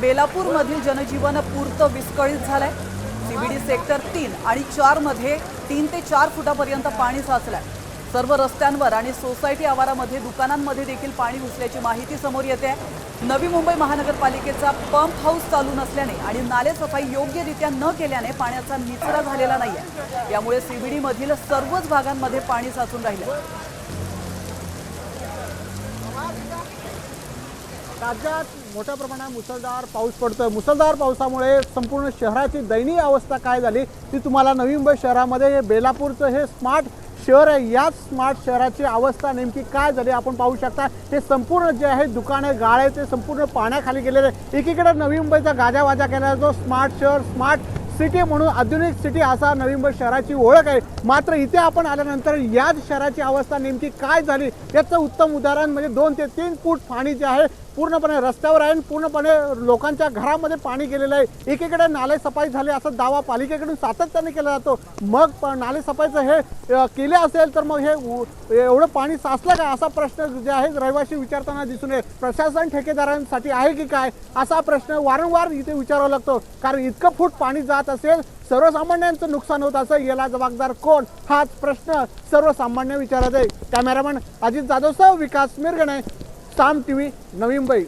बेलापूरमधील जनजीवन पूर्त विस्कळीत झालंय. सीबीडी सेक्टर तीन आणि चारमध्ये तीन ते चार फुटापर्यंत पाणी साचलंय. सर्व रस्त्यांवर आणि सोसायटी आवारामध्ये दुकानांमध्ये देखील पाणी घुसल्याची माहिती समोर येते. आहे नवी मुंबई महानगरपालिकेचा पंप हाऊस चालू नसल्याने आणि नाले सफाई योग्यरित्या न केल्याने पाण्याचा निचरा झालेला नाही आहे यामुळे सीबीडीमधील सर्वच भागांमध्ये पाणी साचून राहिलं राज्यात मोठ्या प्रमाणात मुसळधार पाऊस पडतोय. मुसळधार पावसामुळे संपूर्ण शहराची दयनीय अवस्था काय झाली ती तुम्हाला नवी मुंबई शहरामध्ये हे बेलापूरचं हे स्मार्ट शहर आहे याच स्मार्ट शहराची अवस्था नेमकी काय झाली आपण पाहू शकता. हे संपूर्ण जे आहे दुकाने गाळे ते संपूर्ण पाण्याखाली गेलेले आहे. एकीकडे नवी मुंबईचा गाजावाजा केला जो स्मार्ट शहर स्मार्ट सिटी म्हणून आधुनिक सिटी असा नवी मुंबई शहराची ओळख आहे. मात्र इथे आपण आल्यानंतर याच शहराची अवस्था नेमकी काय झाली याचं उत्तम उदाहरण म्हणजे दोन ते तीन फूट पाणी जे आहे पूर्णपणे रस्त्यावर आहे आणि पूर्णपणे लोकांच्या घरामध्ये पाणी गेलेलं आहे. एकीकडे नाले सफाई झाली असा दावा पालिकेकडून सातत्याने केला जातो. मग नाले सफाईचं हे केले असेल तर मग हे एवढं पाणी साचलं का? असा प्रश्न जे आहे रहिवाशी विचारताना दिसून येत. प्रशासन ठेकेदारांसाठी आहे की काय? असा प्रश्न वारंवार इथे विचारावा लागतो. कारण इतकं फूट पाणी जात असेल सर्वसामान्यांचं नुकसान होत असेल याला जबाबदार कोण? हाच प्रश्न सर्वसामान्य विचारत आहे. कॅमेरामॅन अजित जाधवसह विकास मिरगणे साम टी व्ही नवी मुंबई